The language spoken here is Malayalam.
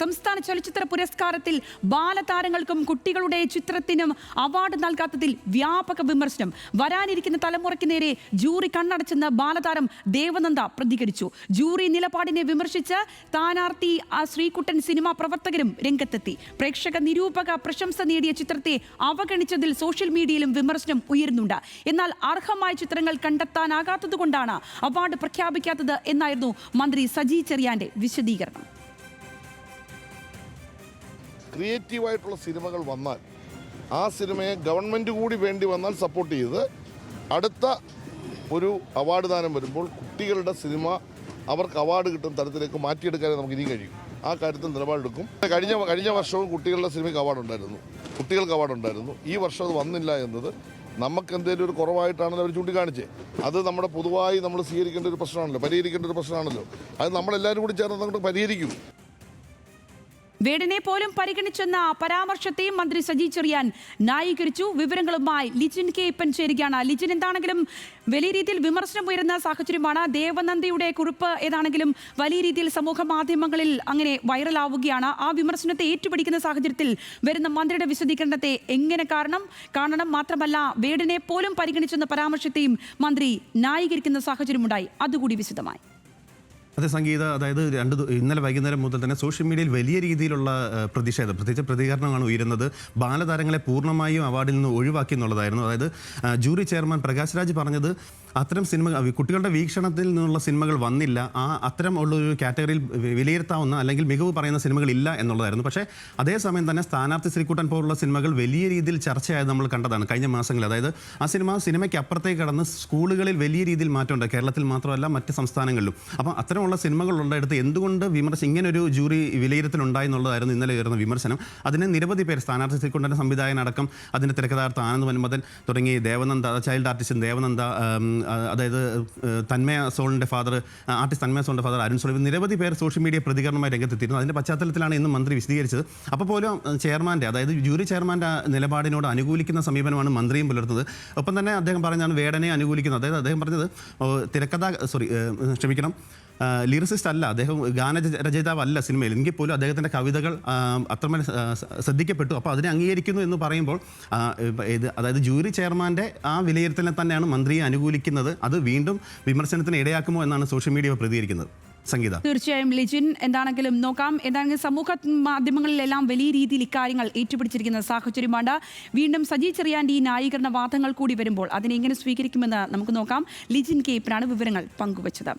സംസ്ഥാന ചലച്ചിത്ര പുരസ്കാരത്തിൽ ബാലതാരങ്ങൾക്കും കുട്ടികളുടെ ചിത്രത്തിനും അവാർഡ് നൽകാത്തതിൽ വ്യാപക വിമർശനം. വരാനിരിക്കുന്ന തലമുറയ്ക്ക് നേരെ ജൂറി കണ്ണടച്ചെന്ന് ബാലതാരം ദേവനന്ദ പ്രതികരിച്ചു. ജൂറി നിലപാടിനെ വിമർശിച്ച് സ്ഥാനാർത്ഥി ശ്രീകുട്ടൻ സിനിമാ പ്രവർത്തകരും രംഗത്തെത്തി. പ്രേക്ഷക നിരൂപക പ്രശംസ നേടിയ ചിത്രത്തെ അവഗണിച്ചതിൽ സോഷ്യൽ മീഡിയയിലും വിമർശനം ഉയരുന്നുണ്ട്. എന്നാൽ അർഹമായ ചിത്രങ്ങൾ കണ്ടെത്താനാകാത്തതുകൊണ്ടാണ് അവാർഡ് പ്രഖ്യാപിക്കാത്തത് എന്നായിരുന്നു മന്ത്രി സജി ചെറിയാന്റെ വിശദീകരണം. ക്രിയേറ്റീവായിട്ടുള്ള സിനിമകൾ വന്നാൽ ആ സിനിമയെ ഗവൺമെന്റ് കൂടി വേണ്ടി വന്നാൽ സപ്പോർട്ട് ചെയ്ത് അടുത്ത ഒരു അവാർഡ് ദാനം വരുമ്പോൾ കുട്ടികളുടെ സിനിമ അവർക്ക് അവാർഡ് കിട്ടുന്ന തരത്തിലേക്ക് മാറ്റിയെടുക്കാനേ നമുക്ക് ഇനി കഴിയും. ആ കാര്യത്തിൽ നിലപാടെടുക്കും. കഴിഞ്ഞ കഴിഞ്ഞ വർഷവും കുട്ടികളുടെ സിനിമയ്ക്ക് അവാർഡ് ഉണ്ടായിരുന്നു. കുട്ടികൾക്ക് അവാർഡ് ഉണ്ടായിരുന്നു. ഈ വർഷം അത് വന്നില്ല എന്നത് നമുക്ക് എന്തെങ്കിലും ഒരു കുറവായിട്ടാണല്ലോ അവർ ചൂണ്ടിക്കാണിച്ചത് അത് നമ്മുടെ പൊതുവായി നമ്മൾ സ്വീകരിക്കേണ്ട ഒരു പ്രശ്നമാണല്ലോ പരിഹരിക്കേണ്ട ഒരു പ്രശ്നമാണല്ലോ. അത് നമ്മളെല്ലാവരും കൂടി ചേർന്ന് അങ്ങോട്ട് പരിഹരിക്കും. വേടനെ പോലും പരിഗണിച്ചെന്ന പരാമർശത്തെയും മന്ത്രി സജി ചെറിയാൻ ന്യായീകരിച്ചു. വിവരങ്ങളുമായി ലിജിൻ കെ. ഇപ്പൻ ചേരുകയാണ് ലിജിൻ എന്താണെങ്കിലും വലിയ രീതിയിൽ വിമർശനം ഉയരുന്ന സാഹചര്യമാണ്. ദേവനന്ദയുടെ കുറിപ്പ് ഏതാണെങ്കിലും വലിയ രീതിയിൽ സമൂഹ മാധ്യമങ്ങളിൽ അങ്ങനെ വൈറലാവുകയാണ്. ആ വിമർശനത്തെ ഏറ്റുപിടിക്കുന്ന സാഹചര്യത്തിൽ വരുന്ന മന്ത്രിയുടെ വിശദീകരണത്തെ എങ്ങനെ കാരണം കാണണം മാത്രമല്ല വേടനെ പോലും പരിഗണിച്ചെന്ന പരാമർശത്തെയും മന്ത്രി ന്യായീകരിക്കുന്ന സാഹചര്യമുണ്ടായി. അതുകൂടി വിശദമായി. അതെ സംഗീത അതായത് രണ്ട് ഇന്നലെ വൈകുന്നേരം മുതൽ തന്നെ സോഷ്യൽ മീഡിയയിൽ വലിയ രീതിയിലുള്ള പ്രതിഷേധം പ്രത്യേകിച്ച് പ്രതികരണമാണ് ഉയരുന്നത്. ബാലതാരങ്ങളെ പൂർണമായും അവാർഡിൽ നിന്ന് ഒഴിവാക്കി എന്നുള്ളതായിരുന്നു. അതായത് ജൂറി ചെയർമാൻ പ്രകാശ് രാജ് പറഞ്ഞത് അത്തരം സിനിമ കുട്ടികളുടെ വീക്ഷണത്തിൽ നിന്നുള്ള സിനിമകൾ വന്നില്ല. ആ അത്തരം ഉള്ളൊരു കാറ്റഗറിയിൽ വിലയിരുത്താവുന്ന അല്ലെങ്കിൽ മികവ് പറയുന്ന സിനിമകൾ ഇല്ല എന്നുള്ളതായിരുന്നു. പക്ഷേ അതേസമയം തന്നെ സ്ഥാനാർത്ഥി ശ്രീകുട്ടൻ പോലുള്ള സിനിമകൾ വലിയ രീതിയിൽ ചർച്ചയായത് നമ്മൾ കണ്ടതാണ് കഴിഞ്ഞ മാസങ്ങളിൽ. അതായത് ആ സിനിമ സിനിമയ്ക്ക് അപ്പുറത്തേക്ക് കടന്ന് സ്കൂളുകളിൽ വലിയ രീതിയിൽ മാറ്റമുണ്ട്. കേരളത്തിൽ മാത്രമല്ല മറ്റ് സംസ്ഥാനങ്ങളിലും. അപ്പം അത്തരമുള്ള സിനിമകൾ ഉള്ളിടത്ത് എന്തുകൊണ്ട് വിമർശനം ഇങ്ങനൊരു ജൂറി വിലയിരുത്തലുണ്ടായെന്നുള്ളതായിരുന്നു ഇന്നലെ ഉയർന്ന വിമർശനം. അതിന് നിരവധി പേർ സ്ഥാനാർത്ഥി ശ്രീകുണ്ടന്റെ സംവിധായകനടക്കം അതിന്റെ തിരക്കഥാർത്ഥ ആനന്ദ് മന്മഥൻ തുടങ്ങി ദേവനന്ദ ചൈൽഡ് ആർട്ടിസ്റ്റ് ദേവനന്ദ അതായത് തന്മയ സോളിന്റെ ഫാദർ ആർട്ടിസ്റ്റ് തന്മയ സോളിന്റെ ഫാദർ അരുൺ സോളി നിരവധി പേർ സോഷ്യൽ മീഡിയ പ്രതികരണമായി രംഗത്തെത്തിയിരുന്നു. അതിന്റെ പശ്ചാത്തലത്തിലാണ് ഇന്ന് മന്ത്രി വിശദീകരിച്ചത്. അപ്പോൾ പോലും ചെയർമാന്റെ അതായത് ജൂറി ചെയർമാന്റെ നിലപാടിനോട് അനുകൂലിക്കുന്ന സമീപനമാണ് മന്ത്രിയും പുലർത്തുന്നത്. ഒപ്പം തന്നെ അദ്ദേഹം പറഞ്ഞാണ് വേടനെ അനുകൂലിക്കുന്നത്. അതായത് അദ്ദേഹം പറഞ്ഞത് തിരക്കഥ സോറി ക്ഷമിക്കണം ലിറിസിസ്റ്റ് അല്ല. അദ്ദേഹം ഗാന രചയിതാവ് അല്ല സിനിമയിൽ. എങ്കിൽ പോലും അദ്ദേഹത്തിന്റെ കവിതകൾ അത്രമേൽ ശ്രദ്ധിക്കപ്പെട്ടു. അപ്പോൾ അതിനെ അംഗീകരിക്കുന്നു എന്ന് പറയുമ്പോൾ ഇത് അതായത് ജൂറി ചെയർമാന്റെ ആ വിലയിരുത്തലിനെ തന്നെയാണ് മന്ത്രിയെ അനുകൂലിക്കുന്നത്. അത് വീണ്ടും വിമർശനത്തിന് ഇടയാക്കുമോ എന്നാണ് സോഷ്യൽ മീഡിയ പ്രതികരിക്കുന്നത്. സംഗീത. തീർച്ചയായും ലിജിൻ എന്താണെങ്കിലും നോക്കാം. എന്താണെങ്കിലും സമൂഹ മാധ്യമങ്ങളിലെല്ലാം വലിയ രീതിയിൽ ഇക്കാര്യങ്ങൾ ഏറ്റുപിടിച്ചിരിക്കുന്ന സാഹചര്യമാണ് വീണ്ടും സജി ചെറിയാന്റെ ഈ ന്യായീകരണ വാദങ്ങൾ കൂടി വരുമ്പോൾ അതിനെ എങ്ങനെ സ്വീകരിക്കുമെന്ന് നമുക്ക് നോക്കാം. ലിജിൻ കേപ്പിനാണ് വിവരങ്ങൾ പങ്കുവച്ചത്.